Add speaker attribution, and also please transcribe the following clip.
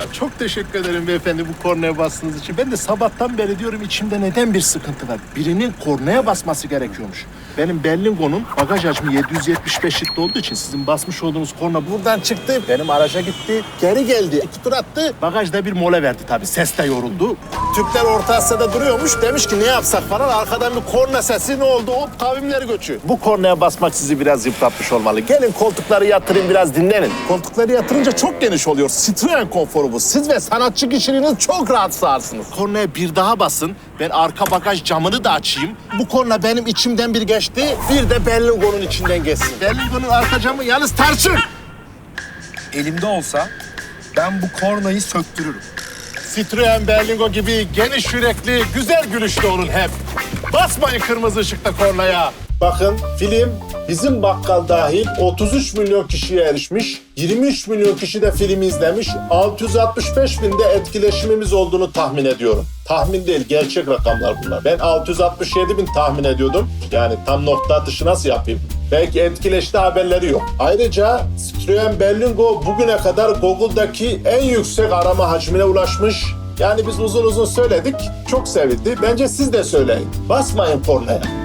Speaker 1: Ya çok teşekkür ederim beyefendi bu kornaya bastığınız için. Ben de sabahtan beri diyorum içimde neden bir sıkıntı var. Birinin kornaya basması gerekiyormuş. Benim Berlingo'nun bagaj hacmi 775 litre olduğu için sizin basmış olduğunuz korna buradan çıktı. Benim araca gitti. Geri geldi. iki tur attı. Bagajda bir mola verdi tabii. Ses de yoruldu. Türkler Orta Asya'da duruyormuş. Demiş ki ne yapsak falan. Arkadan bir korna sesi ne oldu? Hop kavimler göçü. Bu kornaya basmak sizi biraz yıpratmış olmalı. Gelin koltukları yatırın biraz dinlenin. Koltukları yatırınca çok geniş oluyor. Citroen konforu bu. Siz ve sanatçı kişiliğiniz çok rahat sığarsınız. Kornaya bir daha basın. Ben arka bagaj camını da açayım. Bu korna benim içimden bir geçti. Bir de Berlingo'nun içinden geçsin. Berlingo'nun arka camı yalnız tarçın.
Speaker 2: Elimde olsa ben bu kornayı söktürürüm.
Speaker 1: Citroen Berlingo gibi geniş yürekli, güzel gülüşlü olun hep. Basmayın kırmızı ışıkta kornaya. Bakın film bizim bakkal dahil 33 milyon kişiye erişmiş. 23 milyon kişi de filmi izlemiş. 665 binde etkileşimimiz olduğunu tahmin ediyorum. Tahmin değil, gerçek rakamlar bunlar. Ben 667 bin tahmin ediyordum. Yani tam nokta atışı nasıl yapayım? Belki etkileşti haberleri yok. Ayrıca Citroen Berlingo bugüne kadar Google'daki en yüksek arama hacmine ulaşmış. Yani biz uzun uzun söyledik, çok sevildi. Bence siz de söyleyin. Basmayın kornaya.